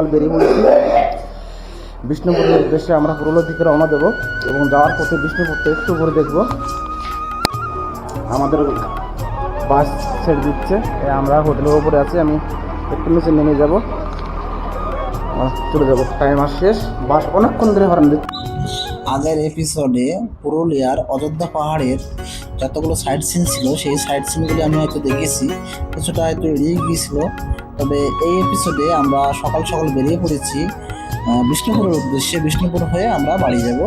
সকাল বেরিয়ে পড়েছি বিষ্ণুপুরের উদ্দেশ্যে আমরা পুরোলো দিকে রওনা দেবো এবং যাওয়ার পথে বিষ্ণুপুরতে একটু করে দেখব। আমাদের বাস ছেড়ে দিচ্ছে। আমরা হোটেলের ওপরে আছি, আমি একটু নিচে নেমে যাব। চলে যাব। টাইম আর শেষ। বাস অনেকক্ষণ ধরে হরান দিচ্ছে। আগের এপিসোডে পুরুলিয়ার অযোধ্যা পাহাড়ের যতগুলো সাইড সিন ছিল, সেই সাইড সিনগুলি আমি হয়তো দেখেছি। কিছুটা হয়তো এড়িয়ে গিয়েছিল। তবে এই এপিসোডে আমরা সকাল সকাল বেরিয়ে পড়েছি। বিষ্ণুপুরের উদ্দেশ্যে। বিষ্ণুপুর হয়ে আমরা বাড়ি যাব।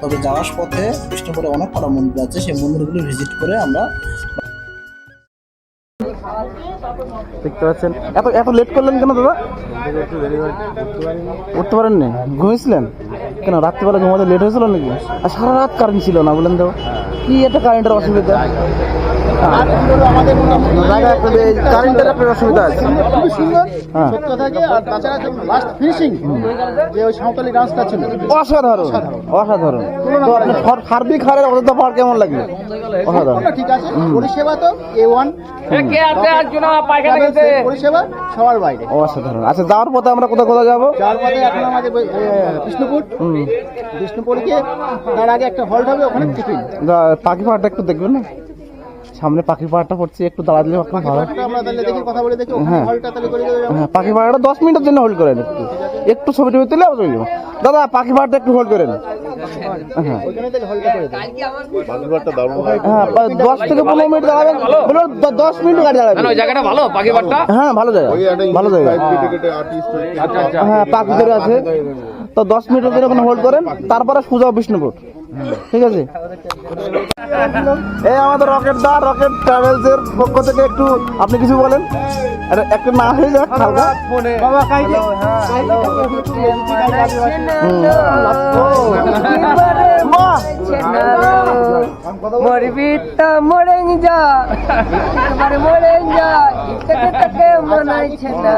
তবে যাওয়ার পথে বিষ্ণুপুরে অনেক কটা মন্দির আছে। সেই মন্দিরগুলি ভিজিট করে আমরা দেখতে পাচ্ছেন। এত এত লেট করলেন কেন দাদা? উঠতে পারেন না ঘুমিয়েছিলেন? কেন? রাত্রিবেলা ঘুমাতে লেট হয়েছিল নাকি? আর সারা রাত কারেন্ট ছিল না বলেন তো। কি একটা কারেন্টের অসুবিধা? কারেন্টের অসুবিধা আছে। খুবই সুন্দর হ্যাঁ। সত্য থাকে আর তাছাড়া লাস্ট ফিনিশিং যে ওই সাঁওতালি ডান্সটা ছিল। অসাধারণ অসাধারণ। তো আপনি ফর- সার্বিক হারের অযোধ্যা পাহাড় কেমন অসাধারণ। ঠিক আছে। পরিষেবা তো এ ওয়ান পরিষেবা সবার বাইরে। অসাধারণ। আচ্ছা যাওয়ার পথে আমরা কোথায় কোথায় যাব? যার পথে এখন আমাদের বিষ্ণুপুর। বিষ্ণুপুর গিয়ে তার আগে একটা হল্ট হবে ওখানে টিফিন পাখি পাহাড়টা একটু দেখবেন না? সামনে পাখি পাহাড়টা পড়ছে একটু ভালো। কথা বলে দেখি ওখানে হ্যাঁ। হলটা তাহলে করে দেবে। হ্যাঁ পাখি পাহাড়টা দশ মিনিটের জন্য হোল্ড করেন একটু। একটু ছবি টবি তুলে চলে যাব। দাদা পাখি পাহাড়টা একটু হোল্ড করেন। হ্যাঁ। ওইখানে তাহলে হলটা করে দেবে। হ্যাঁ দশ থেকে পনেরো মিনিট দাঁড়াবেন। দশ মিনিট গাড়ি দাঁড়াবেন। জায়গাটা ভালো পাখি বাট্টা হ্যাঁ ভালো জায়গা। ভালো জায়গা। হ্যাঁ পাখি ধরে আছে। তো দশ মিনিটের জন্য হোল্ড করেন। তারপরে সোজা বিষ্ণুপুর। ঠিক আছে এই আমাদের রকেট দা রকেট ট্রাভেলস এর পক্ষ থেকে একটু আপনি কিছু বলেন একটা একটা না হয়ে যাক হালকা বাবা কাইলে বাহ! মরবি তো মরেং যা একেবারে মরেং যা মনাইছে না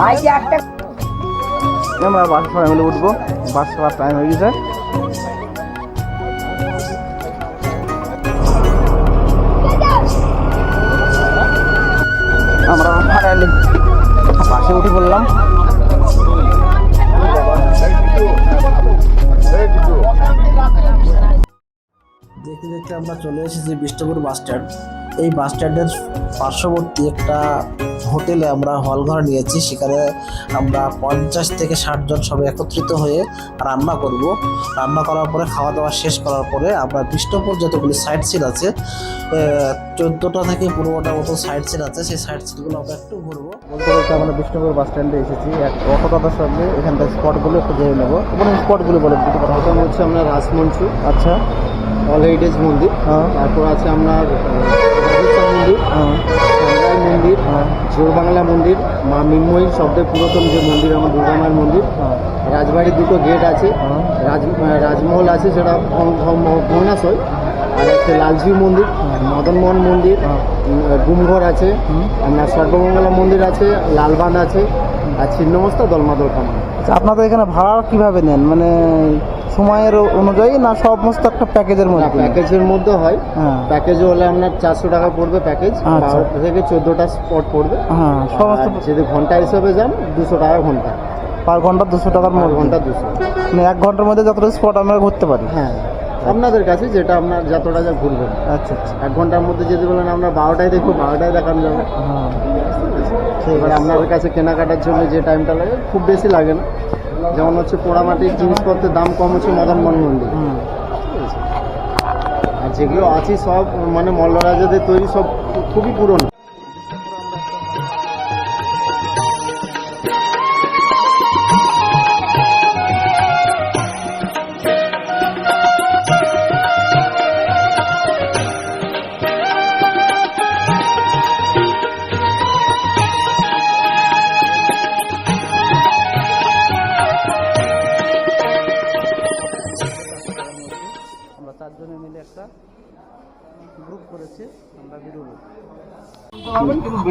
আই একটা আমরা বাস সবাই মিলে উঠবো। বাস সবার টাইম হয়ে গেছে। আমরা ফাইনালি বাসে উঠে পড়লাম। দেখতে দেখতে আমরা চলে এসেছি বিষ্ণুপুর বাস স্ট্যান্ড। এই বাস স্ট্যান্ডের পার্শ্ববর্তী একটা হোটেলে আমরা হল ঘর নিয়েছি সেখানে আমরা পঞ্চাশ থেকে ষাট জন সবাই একত্রিত হয়ে রান্না করব। রান্না করার পরে খাওয়া দাওয়া শেষ করার পরে আমরা বিষ্ণুপুর যতগুলি সাইট সিন আছে চোদ্দোটা থেকে পনেরোটা মতো সাইট সিন আছে। সেই সাইট সিনগুলো আমরা একটু ঘুরবো। বলতে বলতে আমরা বিষ্ণুপুর বাস স্ট্যান্ডে এসেছি। এক অটো দাদার সঙ্গে এখানকার স্পটগুলো একটু জেনে নেব। এবং স্পটগুলো বলে দিতে পারব প্রথম হচ্ছে আপনার রাসমঞ্চ আচ্ছা। অল হেরিটেজ মন্দির। হ্যাঁ। তারপর আছে আপনার হ্যাঁ মন্দির মা মিনময়ী শব্দের পুরাতন যে মন্দির আমার দুর্গা মায়ের মন্দির হ্যাঁ রাজবাড়ির দুটো গেট আছে হ্যাঁ। রাজ রাজমহল আছে সেটা ভগ্নাশয় আর হচ্ছে লালজি মন্দির মদনমোহন মন্দির হ্যাঁ। গুমঘর আছে। আপনার সর্বমঙ্গলা মন্দির আছে লালবান আছে আর ছিন্নমস্তা দলমাদল কামান আপনাদের এখানে ভাড়া কীভাবে নেন? মানে সময়ের অনুযায়ী না সমস্ত একটা প্যাকেজের মধ্যে? প্যাকেজের মধ্যে হয়। হ্যাঁ। প্যাকেজ হলে আপনার চারশো টাকা পড়বে প্যাকেজ আচ্ছা। বারোটা থেকে চোদ্দোটা স্পট পড়বে। হ্যাঁ সমস্ত যদি ঘণ্টা হিসেবে যান দুশো টাকা ঘণ্টা। পার ঘণ্টা দুশো টাকার মধ্যে। ঘণ্টা দুশো। মানে এক ঘণ্টার মধ্যে যতটা স্পট আমরা ঘুরতে পারি। হ্যাঁ আপনাদের কাছে যেটা আপনার যতটা যা ঘুরবেন আচ্ছা আচ্ছা। এক ঘণ্টার মধ্যে যদি বলেন আমরা বারোটায় দেখব বারোটায় দেখানো যাবে। হ্যাঁ। এবার আপনাদের কাছে কেনাকাটার জন্য যে টাইমটা লাগে খুব বেশি লাগে না। যেমন হচ্ছে পোড়ামাটির জিনিসপত্রের দাম কম হচ্ছে মদন মন মন্দির আর যেগুলো আছে সব মানে মল্লরাজাদের তৈরি সব খুবই পুরনো।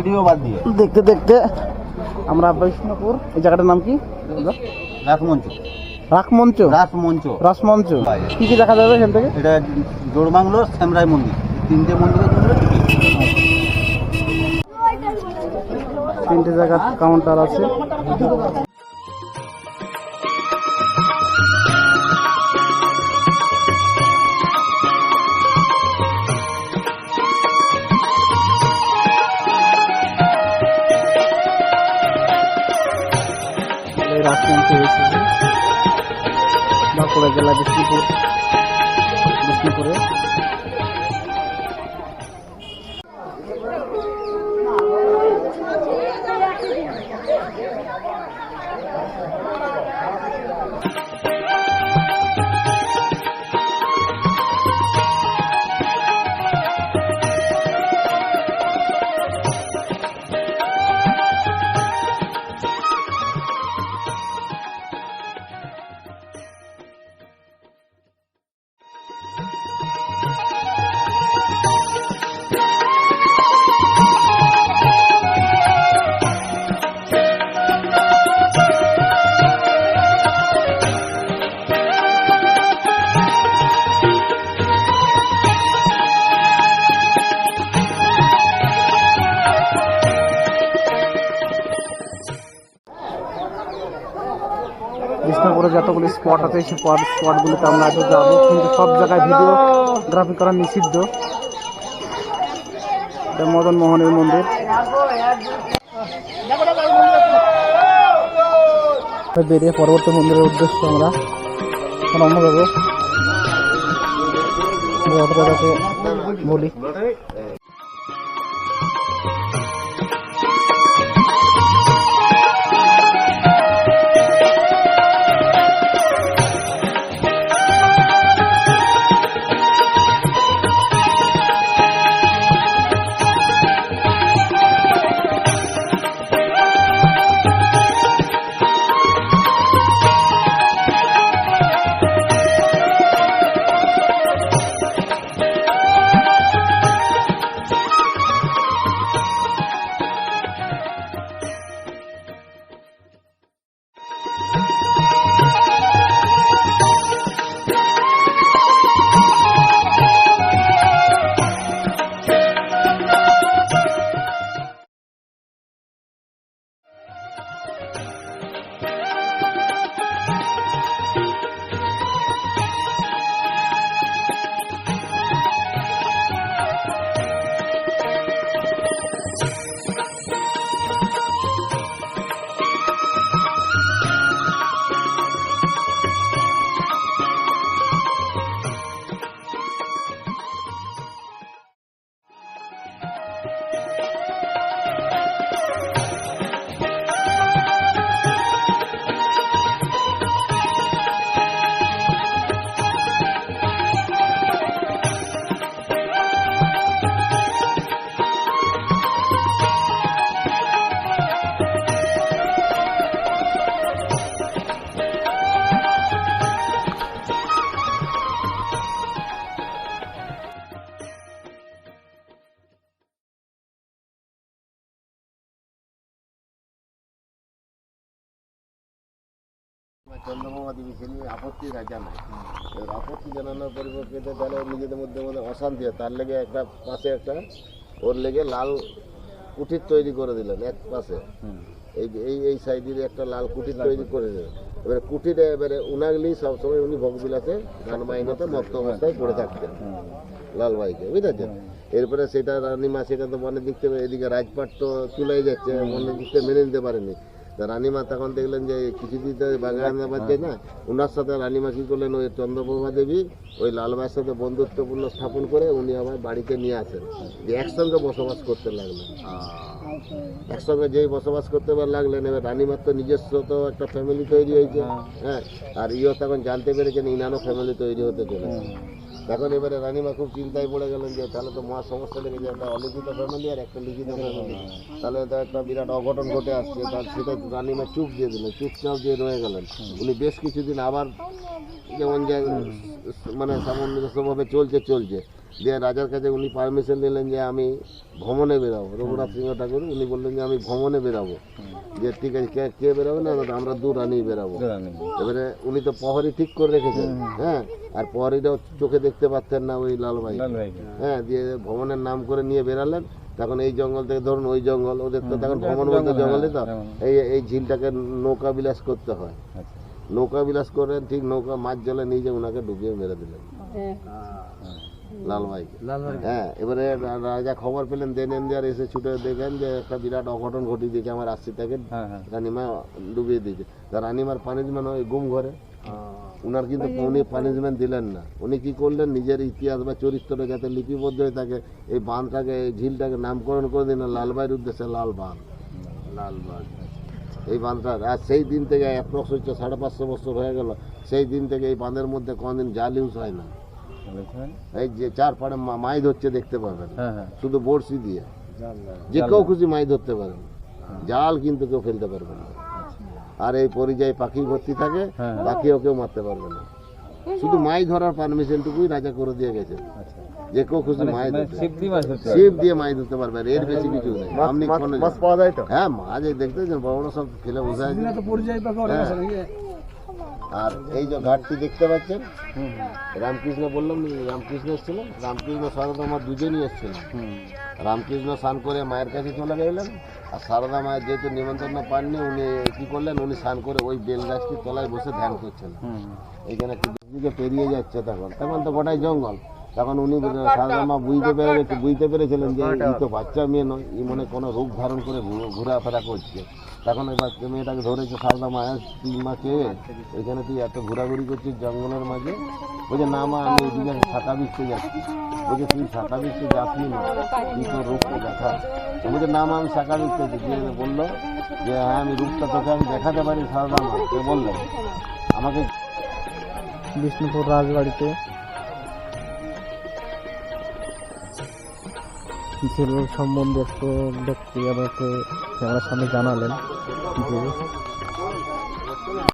ভিডিও বাদ দিয়ে। দেখতে দেখতে। আমরা বৈষ্ণবপুর। এই জায়গাটার নাম কি? রাখমঞ্চ রাখমঞ্চ রাসমঞ্চ। রাসমঞ্চ। কি কি দেখা যাবে এখান থেকে? এটা জোড়বাংলো শ্যামরাই মন্দির। তিনটে মন্দিরের জন্য তিনটে জায়গার কাউন্টার আছে। জেলা বিষ্ণুপুর বিষ্ণুপুরে। বিষ্ণুপুরে যতগুলি স্পট আছে, সেই স্পট স্পটগুলিতে আমরা আজকে যাব। কিন্তু সব জায়গায় ভিডিওগ্রাফি করা নিষিদ্ধ। মদন মোহনের মন্দির। বেরিয়ে পরবর্তী মন্দিরের উদ্দেশ্যে আমরা রওনা দেবো। বলি। দিবসে নিয়ে আপত্তি জানায় এবার আপত্তি জানানোর পরিপ্রেক্ষিতে তাহলে নিজেদের মধ্যে মধ্যে অশান্তি হয়। তার লেগে একটা পাশে একটা ওর লেগে লাল কুঠির তৈরি করে দিলেন এক পাশে। এই এই এই সাইডের একটা লাল কুঠির তৈরি করে দিলেন। এবারে কুঠিরে এবারে উনাগলি সবসময় উনি ভোগবিলাসে গান মাইনতে মক্ত অবস্থায় পড়ে থাকতেন। লাল ভাইকে বুঝেছেন? এরপরে সেটা রানীমা সেটা তো মনে দিকতে এদিকে রাজপাট তো চুলাই যাচ্ছে মনে দিকতে মেনে নিতে পারেনি। তা রানীমা তখন দেখলেন যে কিছুদিন তো বাগানে বাজছে না ওনার সাথে রানীমা কি করলেন ওই চন্দ্রপ্রভা দেবী ওই লালবাইয়ের সাথে বন্ধুত্বপূর্ণ স্থাপন করে উনি আবার বাড়িতে নিয়ে আসেন। যে একসঙ্গে বসবাস করতে লাগলেন। একসঙ্গে যেই বসবাস করতে লাগলেন এবার রানীমার তো নিজস্ব তো একটা ফ্যামিলি তৈরি হয়েছে। হ্যাঁ। আর ইও তখন জানতে পেরেছেন ইনারও ফ্যামিলি তৈরি হতে চলেছে। তখন এবারে রানীমা খুব চিন্তায় পড়ে গেলেন যে তাহলে তো মহা সমস্যা লেগেছে একটা অলিখিত ফ্যামিলি আর একটা লিখিত ফ্যামিলি। তাহলে তো একটা বিরাট অঘটন ঘটে আসছে। তার সেটা রানীমা চুপ দিয়ে দিলেন চুপচাপ দিয়ে রয়ে গেলেন। উনি বেশ কিছুদিন আবার যেমন যে মানে সামঞ্জস্যভাবে চলছে চলছে। দিয়ে রাজার কাছে উনি পারমিশন নিলেন যে আমি ভ্রমণে বেরাবো। রঘুনাথ সিংহ ঠাকুর উনি বললেন যে আমি ভ্রমণে বেরাবো। যে ঠিক আছে কে কে বেরাবে না না, আমরা দু রানী বেরাবো। এবারে উনি তো প্রহরী ঠিক করে রেখেছেন। হ্যাঁ আর প্রহরীরাও চোখে দেখতে পাচ্ছেন না ওই লালভাই হ্যাঁ দিয়ে ভ্রমণের নাম করে নিয়ে বেরালেন। তখন এই জঙ্গল থেকে ধরুন ওই জঙ্গল ওদের তো তখন ভ্রমণবদ্ধ জঙ্গলে তো। এই এই ঝিলটাকে নৌকা বিলাস করতে হয়। নৌকা বিলাস করে ঠিক নৌকা মাছ জলে নিয়ে যে ওনাকে ডুবিয়ে মেরে দিলেন। লালভাইকে হ্যাঁ এবারে রাজা খবর পেলেন দেন এসে ছুটে দেখেন যে একটা বিরাট অঘটন ঘটিয়ে দিয়েছে আমার আশিটাকে রানিমা ডুবিয়ে দিয়েছে। তা রানিমার পানিশমেন্ট ওই গুম ঘরে। উনার কিন্তু উনি পানিশমেন্ট দিলেন না। উনি কি করলেন? নিজের ইতিহাস বা চরিত্রটা যাতে লিপিবদ্ধ হয়ে থাকে এই বাঁধটাকে এই ঝিলটাকে নামকরণ করে দিন লালবাইয়ের উদ্দেশ্যে লাল বাঁধ। লাল বাঁধ। এই বাঁধটা আর সেই দিন থেকে অ্যাপ্রক্স হচ্ছে সাড়ে পাঁচশো বছর হয়ে গেল। সেই দিন থেকে এই বাঁধের মধ্যে কোনোদিন জাল ইউজ হয় না। এই যে চার পাড়ে মা- মাছ ধরছে দেখতে পাবেন। শুধু বড়শি দিয়ে। যে কেউ খুশি মাছ ধরতে পারেন। জাল কিন্তু কেউ ফেলতে পারবে না। আর এই পরিযায়ী পাখি ভর্তি থাকে পাখিও কেউ মারতে পারবে না। শুধু মাছ ধরার পারমিশনটুকুই রাজা করে দিয়ে গেছে। যে কেউ খুশি মাছ ধরতে ছিপ দিয়ে মাছ ধরতে পারবে। আর এর বেশি কিছু নেই। আপনি কোনো- মাছ পাওয়া যায় তো? হ্যাঁ মাছ দেখতে বড় বড় সব ফেলে বসে আছে হ্যাঁ। আর এই যে ঘাটটি দেখতে পাচ্ছেন? রামকৃষ্ণ বললাম রামকৃষ্ণ এসেছিলেন। রামকৃষ্ণ সারদা মা দুজনই এসেছিল রামকৃষ্ণ স্নান করে মায়ের কাছে চলে গেলেন। আর সারদা মায়ের যেহেতু নিমন্ত্রণ পাননি উনি কি করলেন? উনি স্নান করে ওই বেল গাছটি তলায় বসে ধ্যান করছেন এইখানে একটু পেরিয়ে যাচ্ছে তখন। তখন তো গোটাই জঙ্গল। তখন উনি সারদা মা বুঝতে পেরে গেছে বুঝতে পেরেছিলেন যে এই তো বাচ্চা মেয়ে নয় এই মনে কোনো রূপ ধারণ করে ঘোরাফেরা করছে। তখন ওই বাচ্চা মেয়েটাকে ধরেছে সারদা মায়ের তুই মা কে এখানে তুই এত ঘোরাঘুরি করছিস জঙ্গলের মাঝে? বলছে না মা আমি এদিকে শাখা বিচতে যাচ্ছি। বলছে তুই শাখা বিচতে যাসনি না তুই তোর রূপটা দেখা। বলছে না মা আমি শাখা বিচতে যে বলল যে হ্যাঁ আমি রূপটা তোকে আমি দেখাতে পারি সারদা মা। কে বললেন আমাকে বিষ্ণুপুর রাজবাড়িতে ঝিল সম্বন্ধে একটা ব্যক্তি আমাকে আমার সামনে জানালেন যে